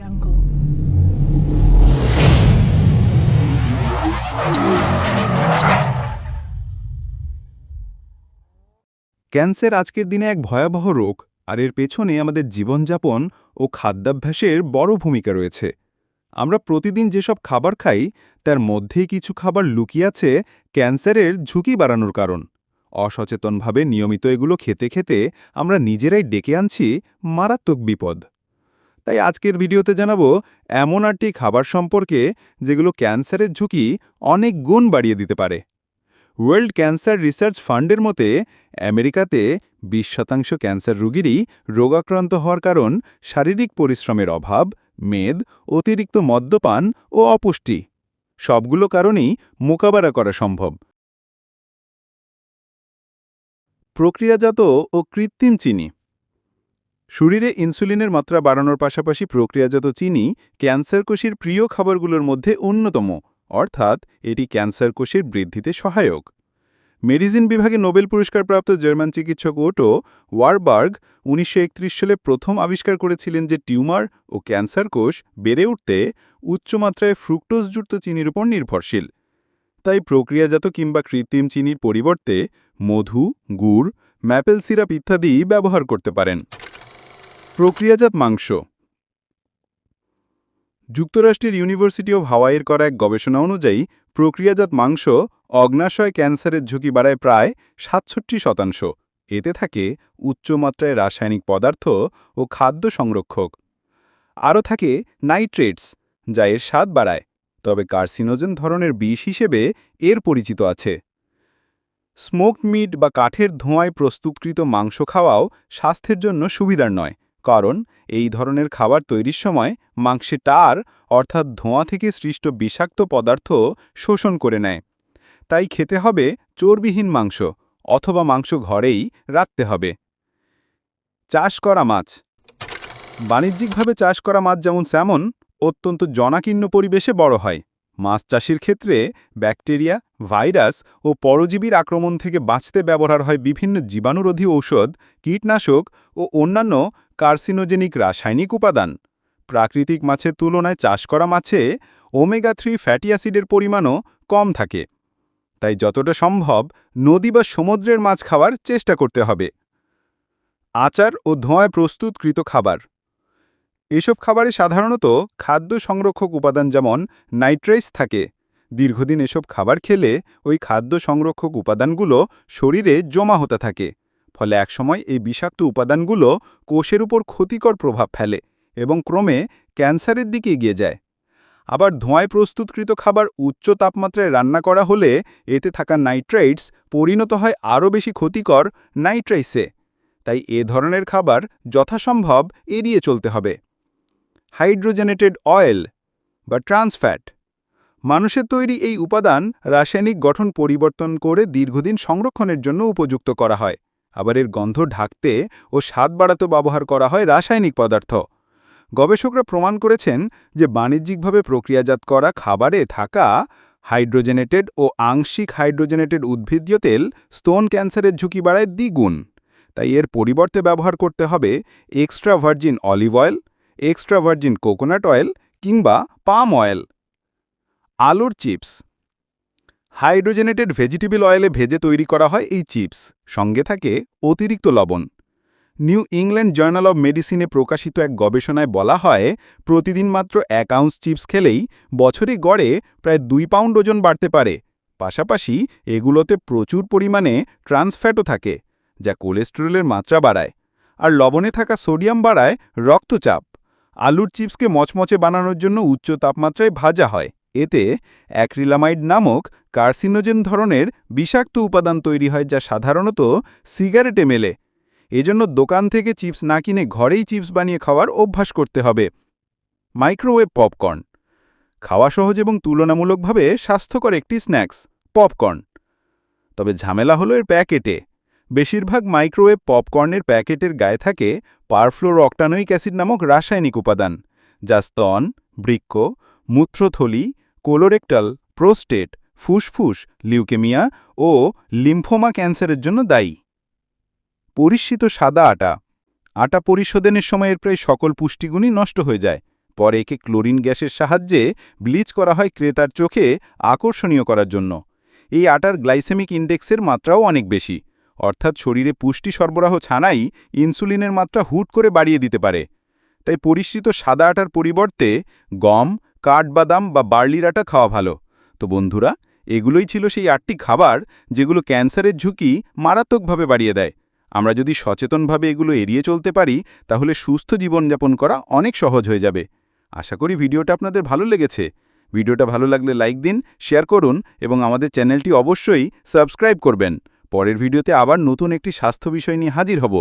jungle. Cancer আজকের দিনে এক ভয়াবহ রোগ, আর এর পেছনে আমাদের জীবনযাপন ও খাদ্যাভ্যাসের বড় ভূমিকা রয়েছে। আমরা প্রতিদিন যেসব খাবার খাই, তার মধ্যেই কিছু খাবার লুকিয়ে আছে ক্যান্সারের ঝুঁকি বাড়ানোর কারণ। অসচেতনভাবে নিয়মিত এগুলো খেতে খেতে আমরা নিজেরাই ডেকে আনছি মারাত্মক বিপদ। তাই আজকের ভিডিওতে জানাব, এমন আটটি খাবার সম্পর্কে যেগুলো ক্যান্সারের ঝুঁকি অনেক গুণ বাড়িয়ে দিতে পারে। ওয়ার্ল্ড ক্যান্সার রিসার্চ ফান্ডের মতে, আমেরিকাতে বিশ শতাংশ ক্যান্সার রোগীরই রোগাক্রান্ত হওয়ার কারণ শারীরিক পরিশ্রমের অভাব, মেদ, অতিরিক্ত মদ্যপান ও অপুষ্টি। সবগুলো কারণেই মোকাবেলা করা সম্ভব। প্রক্রিয়াজাত ও কৃত্রিম চিনি। শরীরে ইনসুলিনের মাত্রা বাড়ানোর পাশাপাশি প্রক্রিয়াজাত চিনি ক্যান্সার কোষের প্রিয় খাবারগুলোর মধ্যে অন্যতম, অর্থাৎ এটি ক্যান্সার কোষের বৃদ্ধিতে সহায়ক। মেডিসিন বিভাগে নোবেল পুরস্কারপ্রাপ্ত জার্মান চিকিৎসক ওটো ওয়ারবার্গ উনিশশো একত্রিশ সালে প্রথম আবিষ্কার করেছিলেন যে টিউমার ও ক্যান্সার কোষ বেড়ে উঠতে উচ্চমাত্রায় ফ্রুক্টোজযুক্ত চিনির উপর নির্ভরশীল। তাই প্রক্রিয়াজাত কিংবা কৃত্রিম চিনির পরিবর্তে মধু, গুড়, ম্যাপেল সিরাপ ইত্যাদি ব্যবহার করতে পারেন। প্রক্রিয়াজাত মাংস। যুক্তরাষ্ট্রের ইউনিভার্সিটি অব হাওয়াইয়ের করা এক গবেষণা অনুযায়ী, প্রক্রিয়াজাত মাংস অগ্নাশয় ক্যান্সারের ঝুঁকি বাড়ায় প্রায় সাতষট্টি শতাংশ। এতে থাকে উচ্চমাত্রায় রাসায়নিক পদার্থ ও খাদ্য সংরক্ষক। আরও থাকে নাইট্রেটস, যা এর স্বাদ বাড়ায়, তবে কার্সিনোজেন ধরনের বিষ হিসেবে এর পরিচিত আছে। স্মোকড মিট বা কাঠের ধোঁয়ায় প্রস্তুতকৃত মাংস খাওয়াও স্বাস্থ্যের জন্য সুবিধার নয়। কারণ এই ধরনের খাবার তৈরির সময় মাংসে টার, অর্থাৎ ধোঁয়া থেকে সৃষ্ট বিষাক্ত পদার্থ শোষণ করে নেয়। তাই খেতে হবে চর্বিহীন মাংস, অথবা মাংস ঘরেই রাখতে হবে। চাষ করা মাছ। বাণিজ্যিকভাবে চাষ করা মাছ যেমন স্যামন, অত্যন্ত জনাকীর্ণ পরিবেশে বড় হয়। মাছ চাষের ক্ষেত্রে ব্যাকটেরিয়া, ভাইরাস ও পরজীবীর আক্রমণ থেকে বাঁচতে ব্যবহার হয় বিভিন্ন জীবাণুরোধী ঔষধ, কীটনাশক ও অন্যান্য কার্সিনোজেনিক রাসায়নিক উপাদান। প্রাকৃতিক মাছের তুলনায় চাষ করা মাছে ওমেগা থ্রি ফ্যাটি অ্যাসিডের পরিমাণও কম থাকে। তাই যতটা সম্ভব নদী বা সমুদ্রের মাছ খাওয়ার চেষ্টা করতে হবে। আচার ও ধোঁয়ায় প্রস্তুতকৃত খাবার। এসব খাবারে সাধারণত খাদ্য সংরক্ষক উপাদান যেমন নাইট্রেস থাকে, দীর্ঘদিন এসব খাবার খেলে ওই খাদ্য সংরক্ষক উপাদানগুলো শরীরে জমা হতে থাকে, ফলে একসময় এই বিষাক্ত উপাদানগুলো কোষের উপর ক্ষতিকর প্রভাব ফেলে এবং ক্রমে ক্যান্সারের দিকে এগিয়ে যায়। আবার ধোঁয়ায় প্রস্তুতকৃত খাবার উচ্চ তাপমাত্রায় রান্না করা হলে এতে থাকা নাইট্রাইটস পরিণত হয় আরও বেশি ক্ষতিকর নাইট্রাইসে তাই এ ধরনের খাবার যথাসম্ভব এড়িয়ে চলতে হবে। হাইড্রোজেনেটেড অয়েল বা ট্রান্সফ্যাট মানুষের তৈরি এই উপাদান রাসায়নিক গঠন পরিবর্তন করে দীর্ঘদিন সংরক্ষণের জন্য উপযুক্ত করা হয়। আবার এর গন্ধ ঢাকতে ও স্বাদ বাড়াতে ব্যবহার করা হয় রাসায়নিক পদার্থ। গবেষকরা প্রমাণ করেছেন যে বাণিজ্যিকভাবে প্রক্রিয়াজাত করা খাবারে থাকা হাইড্রোজেনেটেড ও আংশিক হাইড্রোজেনেটেড উদ্ভিদীয় তেল স্তন ক্যান্সারের ঝুঁকি বাড়ায় দ্বিগুণ। তাই এর পরিবর্তে ব্যবহার করতে হবে extra virgin olive oil extra virgin coconut oil কিংবা পাম অয়েল আলুর চিপস হাইড্রোজেনেটেড ভেজিটেবল অয়েলে ভেজে তৈরি করা হয় এই চিপস সঙ্গে থাকে অতিরিক্ত লবণ। নিউ ইংল্যান্ড জার্নাল অব মেডিসিনে প্রকাশিত এক গবেষণায় বলা হয়, প্রতিদিন মাত্র এক আউন্স চিপস খেলেই বছরে গড়ে প্রায় দুই পাউন্ড ওজন বাড়তে পারে। পাশাপাশি এগুলোতে প্রচুর পরিমাণে ট্রান্সফ্যাটও থাকে, যা কোলেস্টেরলের মাত্রা বাড়ায়। আর লবণে থাকা সোডিয়াম বাড়ায় রক্তচাপ। আলুর চিপসকে মচমচে বানানোর জন্য উচ্চ তাপমাত্রায় ভাজা হয়। এতে অ্যাক্রিলামাইড নামক কার্সিনোজেন ধরনের বিষাক্ত উপাদান তৈরি হয় যা সাধারণত সিগারেটে মেলে। এজন্য দোকান থেকে চিপস না কিনে ঘরেই চিপস বানিয়ে খাওয়ার অভ্যাস করতে হবে। Microwave popcorn. খাওয়া সহজ এবং তুলনামূলকভাবে স্বাস্থ্যকর একটি স্ন্যাক্স, পপকর্ন। তবে ঝামেলা হলো এর প্যাকেটে। বেশিরভাগ মাইক্রোওয়েভ পপকর্নের প্যাকেটের গায়ে থাকে পারফ্লোর অক্টানোইক অ্যাসিড নামক রাসায়নিক উপাদান, যা স্তন, বৃক্ক, মূত্রথলি, কোলোরেক্টাল, প্রোস্টেট, ফুসফুস, লিউকেমিয়া ও লিম্ফোমা ক্যান্সারের জন্য দায়ী। পরিশ্রিত সাদা আটা আটা পরিশোধনের সময় এর প্রায় সকল পুষ্টিগুণই নষ্ট হয়ে যায়। পরে একে ক্লোরিন গ্যাসের সাহায্যে ব্লিচ করা হয় ক্রেতার চোখে আকর্ষণীয় করার জন্য। এই আটার গ্লাইসেমিক ইন্ডেক্সের মাত্রাও অনেক বেশি। অর্থাৎ শরীরে পুষ্টি সরবরাহ ছাড়াই ইনসুলিনের মাত্রা হুট করে বাড়িয়ে দিতে পারে। তাই পরিশ্রিত সাদা আটার পরিবর্তে গম, কাঠবাদাম বা বার্লির আটা খাওয়া ভালো। তো বন্ধুরা, এগুলোই ছিল সেই আটটি খাবার যেগুলো ক্যান্সারের ঝুঁকি মারাত্মকভাবে বাড়িয়ে দেয়। আমরা যদি সচেতনভাবে এগুলো এড়িয়ে চলতে পারি, তাহলে সুস্থ জীবনযাপন করা অনেক সহজ হয়ে যাবে। আশা করি ভিডিওটা আপনাদের ভালো লেগেছে। ভিডিওটা ভালো লাগলে লাইক দিন, শেয়ার করুন এবং আমাদের চ্যানেলটি অবশ্যই সাবস্ক্রাইব করবেন। পরের ভিডিওতে আবার নতুন একটি স্বাস্থ্য বিষয় নিয়ে হাজির হব।